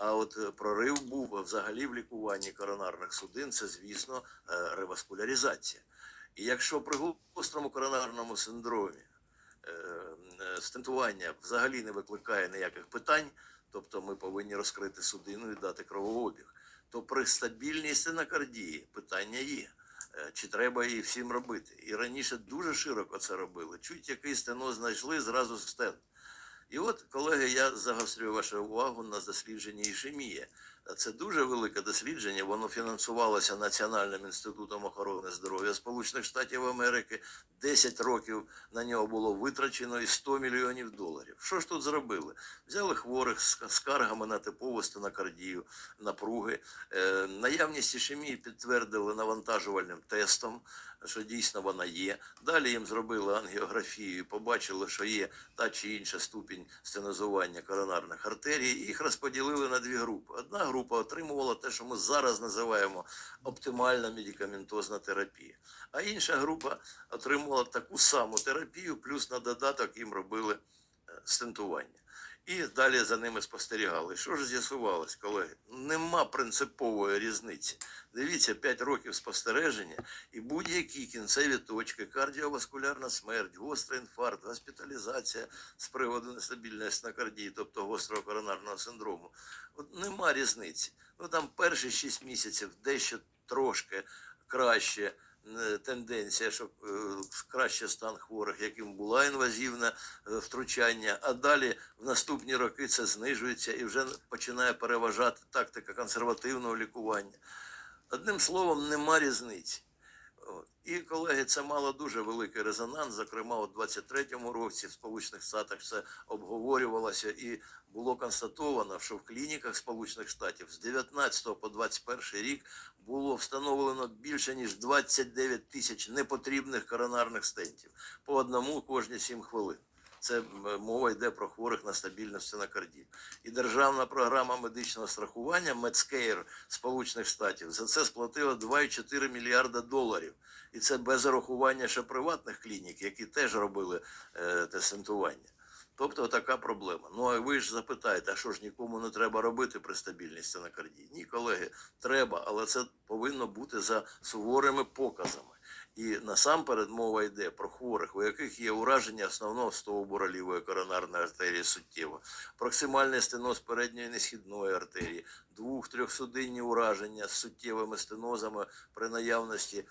А от е, прорив був взагалі в лікуванні коронарних судин, це, звісно, е, реваскуляризація. І якщо при гострому коронарному синдромі е, стентування взагалі не викликає ніяких питань, тобто ми повинні розкрити судину і дати кровообіг, то при стабільній стенокардії питання є. Чи треба її всім робити? І раніше дуже широко це робили. Чуть який стеноз знайшли, зразу стенд. І от, колеги, я загострюю вашу увагу на дослідженні ішемії. Це дуже велике дослідження. Воно фінансувалося Національним інститутом охорони здоров'я Сполучених Штатів Америки. 10 років на нього було витрачено і 100 мільйонів доларів. Що ж тут зробили? Взяли хворих з скаргами на типову стенокардію, напруги. Е, наявність ішемії підтвердили навантажувальним тестом, що дійсно вона є. Далі їм зробили ангіографію і побачили, що є та чи інша ступінь стенозування коронарних артерій. Їх розподілили на дві групи. Одна група отримувала те, що ми зараз називаємо оптимальна медикаментозна терапія, а інша група отримувала таку саму терапію, плюс на додаток їм робили е, стентування. І далі за ними спостерігали. Що ж з'ясувалось, колеги? Нема принципової різниці. Дивіться, 5 років спостереження і будь-які кінцеві точки, кардіоваскулярна смерть, гострий інфаркт, госпіталізація з приводу нестабільної стенокардії, тобто гострого коронарного синдрому. От нема різниці. Ну там перші 6 місяців дещо трошки краще тенденція, що е, краще стан хворих, яким була інвазивне е, втручання, а далі в наступні роки це знижується і вже починає переважати тактика консервативного лікування. Одним словом, нема різниці. І, колеги, це мало дуже великий резонанс. Зокрема, у 23-му році в Сполучених Штатах це обговорювалося і було констатовано, що в клініках Сполучених Штатів з 19 по 21 рік було встановлено більше ніж 29 тисяч непотрібних коронарних стентів по одному кожні 7 хвилин. Це мова йде про хворих на стабільну стенокардію. І державна програма медичного страхування Медскейр Сполучених Штатів за це сплатила 2,4 мільярда доларів. І це без урахування ще приватних клінік, які теж робили е, тестування. Тобто така проблема. Ну а ви ж запитаєте, а що ж нікому не треба робити при стабільній стенокардії? Ні, колеги, треба, але це повинно бути за суворими показами. І насамперед мова йде про хворих, у яких є ураження основного стовбура лівої коронарної артерії суттєво, проксимальний стеноз передньої несхідної артерії, двох-трьохсудинні ураження з суттєвими стенозами при наявності